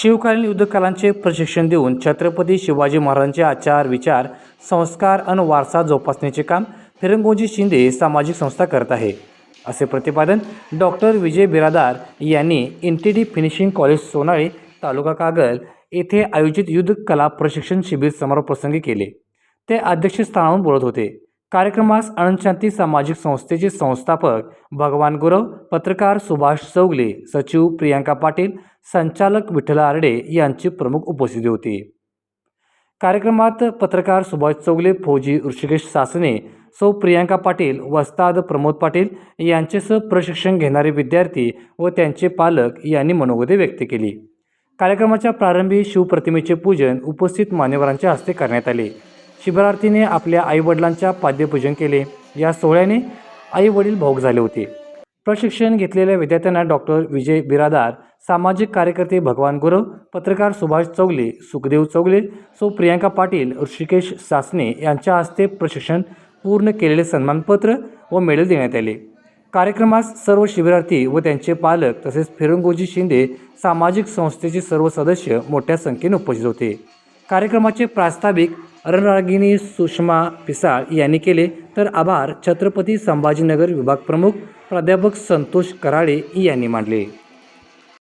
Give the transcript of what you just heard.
शिवकालीन युद्धकलांचे प्रशिक्षण देऊन छत्रपती शिवाजी महाराजांचे आचार विचार संस्कार आणि वारसा जोपासण्याचे काम फिरंगोजी शिंदे सामाजिक संस्था करत आहे. असे प्रतिपादन डॉक्टर विजय बिरादार यांनी इंटिडी फिनिशिंग कॉलेज सोनाळी तालुका कागल येथे आयोजित युद्ध कला प्रशिक्षण शिबिर समारोह प्रसंगी केले. ते अध्यक्षस्थानावरून बोलत होते. कार्यक्रमास अणशांती सामाजिक संस्थेचे संस्थापक भगवान गुरव पत्रकार सुभाष चौगले सचिव प्रियांका पाटील संचालक विठ्ठल आरडे यांची प्रमुख उपस्थिती होती. कार्यक्रमात पत्रकार सुभाष चौगले फौजी ऋषिकेश सासने सौ प्रियांका पाटील वस्ताद प्रमोद पाटील यांचेसह प्रशिक्षण घेणारे विद्यार्थी व त्यांचे पालक यांनी मनोगते व्यक्त केली. कार्यक्रमाच्या प्रारंभी शिवप्रतिमेचे पूजन उपस्थित मान्यवरांच्या हस्ते करण्यात आले. शिबिरार्थीने आपल्या आईवडिलांच्या पाद्यपूजन केले. या सोहळ्याने आई वडील भाऊक झाले होते. प्रशिक्षण घेतलेल्या विद्यार्थ्यांना डॉक्टर विजय बिरादार सामाजिक कार्यकर्ते भगवान गुरव पत्रकार सुभाष चौगले सुखदेव चौगले सो प्रियांका पाटील ऋषिकेश सासने यांच्या हस्ते प्रशिक्षण पूर्ण केलेले सन्मानपत्र व मेडल देण्यात आले. कार्यक्रमास सर्व शिबिरार्थी व त्यांचे पालक तसेच फिरंगोजी शिंदे सामाजिक संस्थेचे सर्व सदस्य मोठ्या संख्येने उपस्थित होते. कार्यक्रमाचे प्रास्ताविक रणरागिनी सुषमा पिसाळ यांनी केले. तर आभार. छत्रपती संभाजीनगर विभाग प्रमुख प्राध्यापक संतोष कराळे यांनी मांडले.